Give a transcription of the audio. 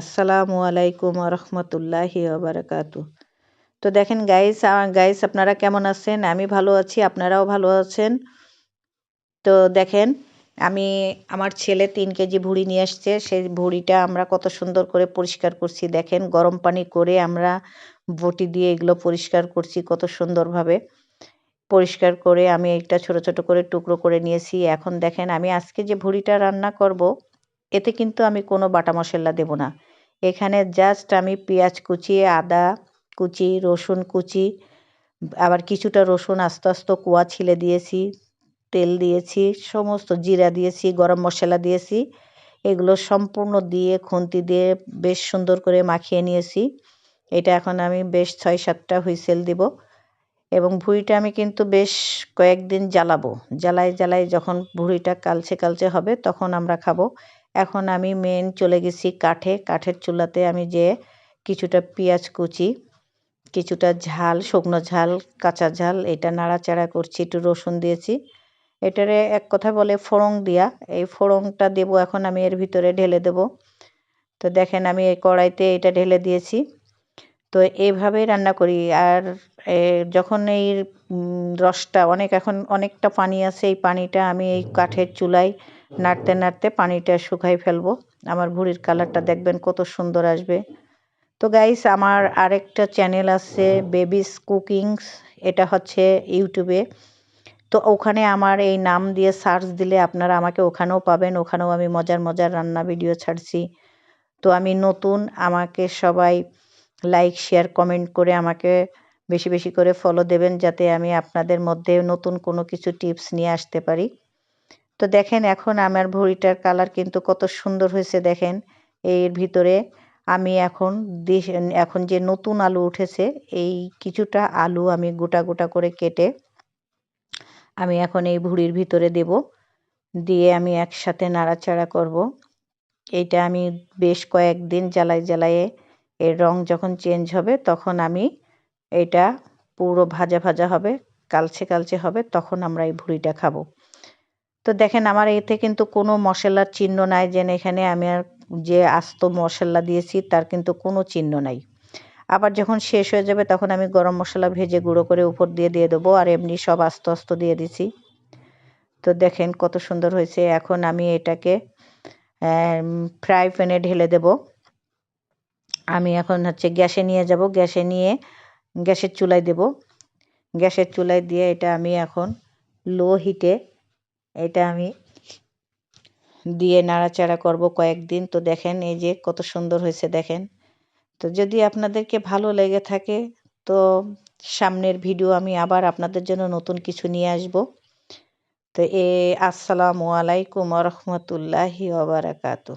আসসালামু আলাইকুম রহমতুল্লাহি ওবরাকাতু। তো দেখেন গাইস গাইস আপনারা কেমন আছেন? আমি ভালো আছি, আপনারাও ভালো আছেন? তো দেখেন, আমি আমার ছেলে তিন কেজি ভুড়ি নিয়ে আসছে, সেই ভুড়িটা আমরা কত সুন্দর করে পরিষ্কার করছি। দেখেন, গরম পানি করে আমরা বটি দিয়ে এগুলো পরিষ্কার করছি কত সুন্দরভাবে। পরিষ্কার করে আমি একটা ছোট ছোট করে টুকরো করে নিয়েছি। এখন দেখেন, আমি আজকে যে ভুড়িটা রান্না করব এতে কিন্তু আমি কোনো বাটা মশলা দেব না। এখানে জাস্ট আমি পেঁয়াজ কুচি, আদা কুচি, রসুন কুচি, আবার কিছুটা রসুন আস্তে আস্তে কুয়া ছিলে দিয়েছি, তেল দিয়েছি, সমস্ত জিরা দিয়েছি, গরম মশলা দিয়েছি। এগুলো সম্পূর্ণ দিয়ে খুন্তি দিয়ে বেশ সুন্দর করে মাখিয়ে নিয়েছি। এটা এখন আমি বেশ ছয় সাতটা হুইসেল দিব এবং ভুঁড়িটা আমি কিন্তু বেশ কয়েকদিন জ্বালাবো। জ্বালায় জ্বালায় যখন ভুঁড়িটা কালচে কালচে হবে তখন আমরা খাব। এখন আমি মেন চলে গেছি কাঠে। কাঠের চুলাতে আমি যে কিছুটা পেঁয়াজ কুচি, কিছুটা ঝাল, শুকনো ঝাল, কাঁচা ঝাল, এটা নাড়াচাড়া করছি, একটু রসুন দিয়েছি। এটারে এক কথা বলে ফোড়ং দিয়া, এই ফোড়ংটা দেব এখন আমি, এর ভিতরে ঢেলে দেব। তো দেখেন আমি এই কড়াইতে এটা ঢেলে দিয়েছি। তো এইভাবেই রান্না করি, আর যখন এই রসটা, অনেক এখন অনেকটা পানি আছে, এই পানিটা আমি এই কাঠের চুলায় নাড়তে নাড়তে পানিটা শুকাই ফেলব। আমার ভুড়ির কালারটা দেখবেন কত সুন্দর আসবে। তো গাইস আমার আরেকটা চ্যানেল আছে বেবিস কুকিংস এটা হচ্ছে ইউটিউবে। তো ওখানে আমার এই নাম দিয়ে সার্চ দিলে আপনারা আমাকে ওখানেও পাবেন, ওখানেও আমি মজার মজার রান্না ভিডিও ছাড়ছি। তো আমি নতুন, আমাকে সবাই লাইক শেয়ার কমেন্ট করে আমাকে বেশি বেশি করে ফলো দেবেন, যাতে আমি আপনাদের মধ্যে নতুন কোনো কিছু টিপস নিয়ে আসতে পারি। তো দেখেন এখন আমার ভুঁড়িটার কালার কিন্তু কত সুন্দর হয়েছে দেখেন। এর ভিতরে আমি এখন এখন যে নতুন আলু উঠেছে, এই কিছুটা আলু আমি গোটা গোটা করে কেটে আমি এখন এই ভুঁড়ির ভিতরে দেব। দিয়ে আমি একসাথে নাড়াচাড়া করব। এইটা আমি বেশ কয়েকদিন জ্বালাই জ্বালাইয়ে এর রং যখন চেঞ্জ হবে তখন আমি এটা পুরো ভাজা ভাজা হবে, কালচে কালচে হবে, তখন আমরা এই ভুঁড়িটা খাব। তো দেখেন, আমার এতে কিন্তু কোনো মশলার চিহ্ন নাই যেন এখানে আমি আর যে আস্ত মশলা দিয়েছি তার কিন্তু কোনো চিহ্ন নাই। আবার যখন শেষ হয়ে যাবে তখন আমি গরম মশলা ভেজে গুঁড়ো করে উপর দিয়ে দিয়ে দেবো আর এমনি সব আস্ত আস্ত দিয়ে দিছি। তো দেখেন কত সুন্দর হয়েছে। এখন আমি এটাকে ফ্রাই প্যানে ঢেলে দেব। আমি এখন হচ্ছে গ্যাসে নিয়ে যাব। গ্যাসে নিয়ে গ্যাসের চুলায় দেব। গ্যাসের চুলায় দিয়ে এটা আমি এখন লো হিটে এটা আমি দিয়ে নাড়াচাড়া করব কয়েকদিন। তো দেখেন, এই যে কত সুন্দর হয়েছে, দেখেন। তো যদি আপনাদেরকে ভালো লেগে থাকে, তো সামনের ভিডিও আমি আবার আপনাদের জন্য নতুন কিছু নিয়ে আসব। তো এ, আসসালামু আলাইকুম রহমতুল্লাহি ওবরাকাতু